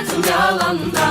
hayatım yalanda